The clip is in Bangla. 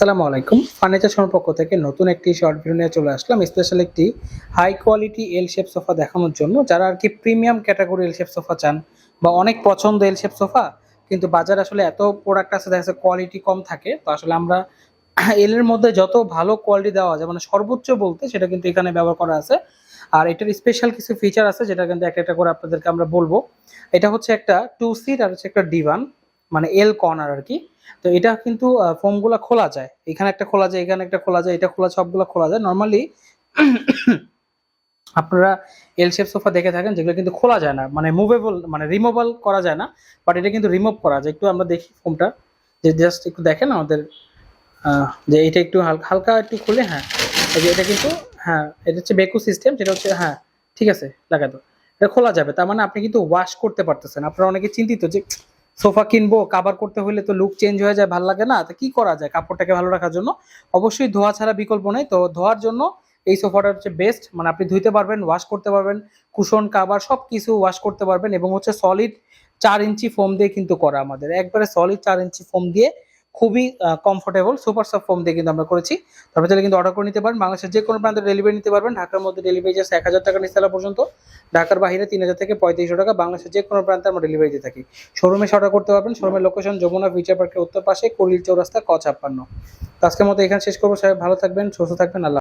আসসালামু আলাইকুম। ফার্নিচার শোর পক্ষ থেকে নতুন একটি শর্ট ভিডিও নিয়ে চলে আসলাম। স্পেশাল একটি high quality L shape sofa দেখানোর জন্য। যারা আর কি premium category L shape sofa চান বা অনেক পছন্দ এল শেপ সোফা কিন্তু বাজার আসলে এত প্রোডাক্ট আছে, দেখা যাচ্ছে কোয়ালিটি কম থাকে, তো আসলে আমরা এল এর মধ্যে যত ভালো কোয়ালিটি দেওয়া যায় মানে সর্বোচ্চ বলতে সেটা কিন্তু এখানে ব্যবহার করা আছে। আর এটার স্পেশাল কিছু ফিচার আছে, যেটা কিন্তু একটা একটা করে আপনাদেরকে আমরা বলব। এটা হচ্ছে একটা টু সিট আর হচ্ছে একটা ডিভান মানে এল কর্নার আর কি। তো এটা কিন্তু ফোমগুলো খোলা যায়। এখানে একটা খোলা যায়, এখানে একটা খোলা যায়, এটা খোলা, সবগুলো খোলা যায়। নর্মালি আপনারা এল শেপ সোফা দেখে থাকেন, যেগুলো কিন্তু খোলা যায় না। মানে মুভেবল মানে রিমুভাল করা যায় না বাট এটা কিন্তু রিমুভ করা যায়। একটু আমরা দেখি ফোমটা যে জাস্ট একটু দেখেন আমাদের যে এটা একটু হালকা হালকা একটু খুলে হ্যাঁ। এই যে এটা কিন্তু হ্যাঁ এটা হচ্ছে বেকু সিস্টেম যেটা হচ্ছে হ্যাঁ ঠিক আছে লাগাতো এটা খোলা যাবে। তার মানে আপনি কিন্তু ওয়াশ করতে পারতেছেন। আপনারা অনেকে চিন্তিত যে সোফা কিনবো কাবার করতে হলে তো লুক চেঞ্জ হয়ে যায়, ভালো লাগে না? তো কি করা যায় কাপড়টাকে ভালো রাখার জন্য? অবশ্যই ধোয়া ছাড়া বিকল্প নেই। তো ধোয়ার জন্য এই সোফাটা হচ্ছে বেস্ট মানে আপনি ধুইতে পারবেন ওয়াশ করতে পারবেন কুশন কাবার সব কিছু ওয়াশ করতে পারবেন এবং হচ্ছে সলিড চার ইঞ্চি ফোম দিয়ে কিন্তু করা আমাদের। একবারে সলিড চার ইঞ্চি ফোম দিয়ে খুবই কমফোর্টেবল সুপার সফট ফোম দিয়ে কিন্তু আমরা করেছি। তারপরে চাইলে কিন্তু অর্ডার করে নিতে পারেন। বাংলাদেশের যে কোনো প্রান্তে ডেলিভারি নিতে পারবেন। ঢাকার মধ্যে ডেলিভারি চার্জ এক হাজার টাকা নিচতলা পর্যন্ত। ঢাকার বাইরে তিন হাজার থেকে পঁয়ত্রিশশো টাকা। বাংলাদেশের যে কোনো প্রান্তে আমরা ডেলিভারি দিয়ে থাকি। শোরুমে এসে অর্ডার করতে পারবেন। শোরুমের লোকেশন যমুনা ফিচার পার্কের উত্তর পাশে কলিল চৌরাস্তা ক ছাপ্পান্ন। আজকের মতো এখানে শেষ করব। সবাই ভালো থাকবেন, সুস্থ থাকবেন। আল্লাহ